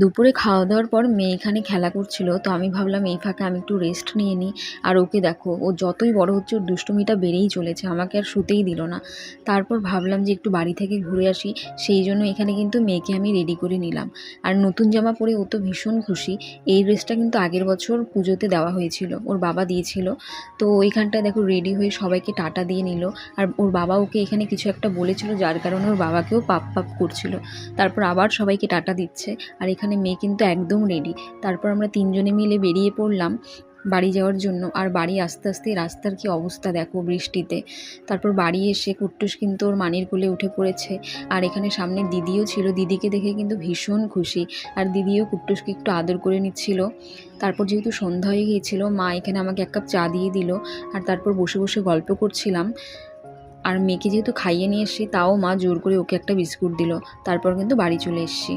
দুপুরে খাওয়া দাওয়ার পর মেয়ে এখানে খেলা করছিল, তো আমি ভাবলাম এই ফাঁকে আমি একটু রেস্ট নিয়ে নিই। আর ওকে দেখো, ও যতই বড় হচ্ছে, ওর দুষ্টুমিটা বেড়েই চলেছে, আমাকে আর শুতেই দিল না। তারপর ভাবলাম যে একটু বাড়ি থেকে ঘুরে আসি, সেই জন্য এখানে কিন্তু মেয়েকে আমি রেডি করে নিলাম। আর নতুন জামা পরে ও তো ভীষণ খুশি। এই ড্রেসটা কিন্তু আগের বছর পুজোতে দেওয়া হয়েছিল, ওর বাবা দিয়েছিল। তো ওইখানটায় দেখো রেডি হয়ে সবাইকে টাটা দিয়ে নিল। আর ওর বাবা ওকে এখানে কিছু একটা বলেছিল, যার কারণে ওর বাবাকেও পাপ পাপ করছিল। তারপর আবার সবাইকে টাটা দিচ্ছে। আর এখানে মেয়ে কিন্তু একদম রেডি তারপর আমরা তিনজনে মিলে বেরিয়ে পড়লাম বাড়ি যাওয়ার জন্য। আর বাড়ি আস্তে আস্তে রাস্তার কি অবস্থা দেখো বৃষ্টিতে। তারপর বাড়ি এসে কুট্টুস কিন্তু ওর মানির কোলে উঠে পড়েছে। আর এখানে সামনে দিদিও ছিল। দিদিকে দেখে কিন্তু ভীষণ খুশি। আর দিদিও কুট্টুসকে একটু আদর করে নিচ্ছিল। তারপর যেহেতু সন্ধ্যা হয়ে গিয়েছিল, মা এখানে আমাকে এক কাপ চা দিয়ে দিল। আর তারপর বসে বসে গল্প করছিলাম। আর মেয়েকে যেহেতু খাইয়ে নিয়ে এসেছি, তাও মা জোর করে ওকে একটা বিস্কুট দিল। তারপর কিন্তু বাড়ি চলে এসেছি।